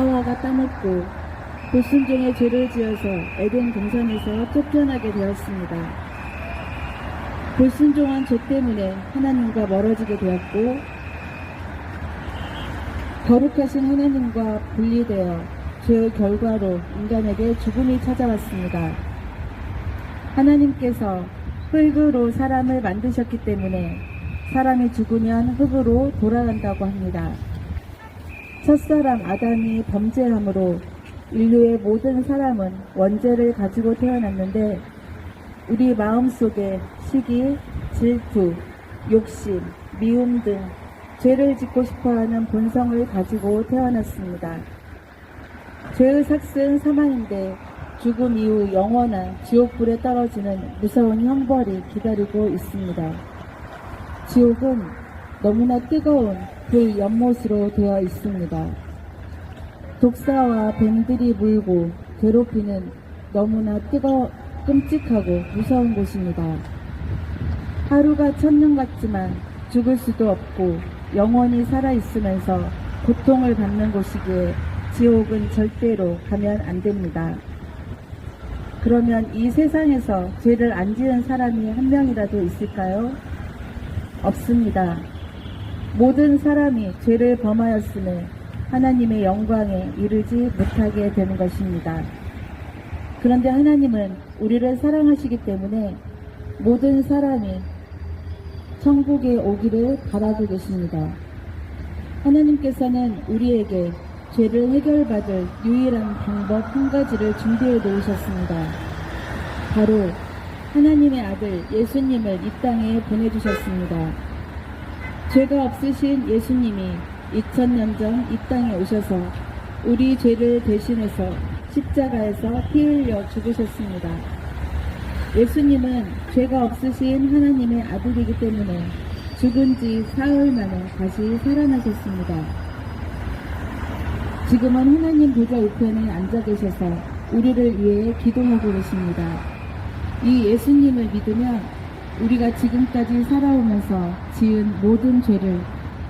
하와가 따먹고 불순종의 죄를 지어서 에덴 동산에서 쫓겨나게 되었습니다. 불순종한 죄 때문에 하나님과 멀어지게 되었고 거룩하신 하나님과 분리되어 죄의 결과로 인간에게 죽음이 찾아왔습니다. 하나님께서 흙으로 사람을 만드셨기 때문에 사람이 죽으면 흙으로 돌아간다고 합니다. 첫사람 아담이 범죄함으로 인류의 모든 사람은 원죄를 가지고 태어났는데 우리 마음속에 시기, 질투, 욕심, 미움 등 죄를 짓고 싶어하는 본성을 가지고 태어났습니다. 죄의 삭은 사망인데 죽음 이후 영원한 지옥불에 떨어지는 무서운 형벌이 기다리고 있습니다. 지옥은 너무나 뜨거운 그 연못으로 되어 있습니다. 독사와 뱀들이 물고 괴롭히는 너무나 뜨거 끔찍하고 무서운 곳입니다. 하루가 천년 같지만 죽을 수도 없고 영원히 살아있으면서 고통을 받는 곳이기에 지옥은 절대로 가면 안 됩니다. 그러면 이 세상에서 죄를 안 지은 사람이 한 명이라도 있을까요? 없습니다. 모든 사람이 죄를 범하였음에 하나님의 영광에 이르지 못하게 되는 것입니다. 그런데 하나님은 우리를 사랑하시기 때문에 모든 사람이 천국에 오기를 바라고 계십니다. 하나님께서는 우리에게 죄를 해결받을 유일한 방법 한 가지를 준비해 놓으셨습니다. 바로 하나님의 아들 예수님을 이 땅에 보내주셨습니다. 죄가 없으신 예수님이 2000년 전 이 땅에 오셔서 우리 죄를 대신해서 십자가에서 피 흘려 죽으셨습니다. 예수님은 죄가 없으신 하나님의 아들이기 때문에 죽은 지 사흘 만에 다시 살아나셨습니다. 지금은 하나님 보좌 우편에 앉아 계셔서 우리를 위해 기도하고 계십니다. 이 예수님을 믿으면 우리가 지금까지 살아오면서 지은 모든 죄를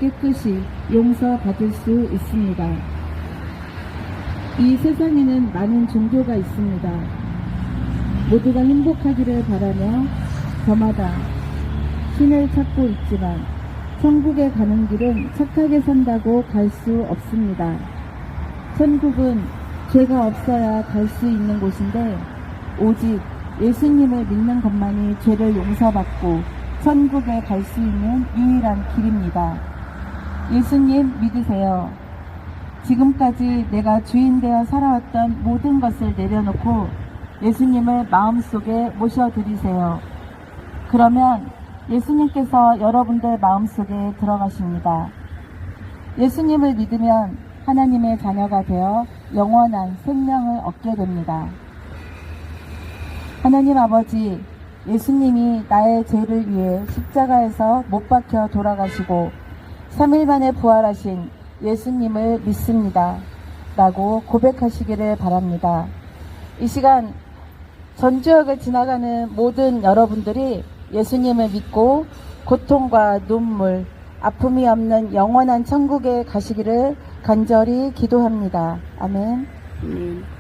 깨끗이 용서받을 수 있습니다. 이 세상에는 많은 종교가 있습니다. 모두가 행복하기를 바라며 저마다 신을 찾고 있지만 천국에 가는 길은 착하게 산다고 갈 수 없습니다. 천국은 죄가 없어야 갈 수 있는 곳인데 오직 예수님을 믿는 것만이 죄를 용서받고 천국에 갈 수 있는 유일한 길입니다. 예수님 믿으세요. 지금까지 내가 주인 되어 살아왔던 모든 것을 내려놓고 예수님을 마음속에 모셔드리세요. 그러면 예수님께서 여러분들 마음속에 들어가십니다. 예수님을 믿으면 하나님의 자녀가 되어 영원한 생명을 얻게 됩니다. 하나님 아버지, 예수님이 나의 죄를 위해 십자가에서 못 박혀 돌아가시고 3일 만에 부활하신 예수님을 믿습니다. 라고 고백하시기를 바랍니다. 이 시간 전주역을 지나가는 모든 여러분들이 예수님을 믿고 고통과 눈물, 아픔이 없는 영원한 천국에 가시기를 간절히 기도합니다. 아멘. 아멘.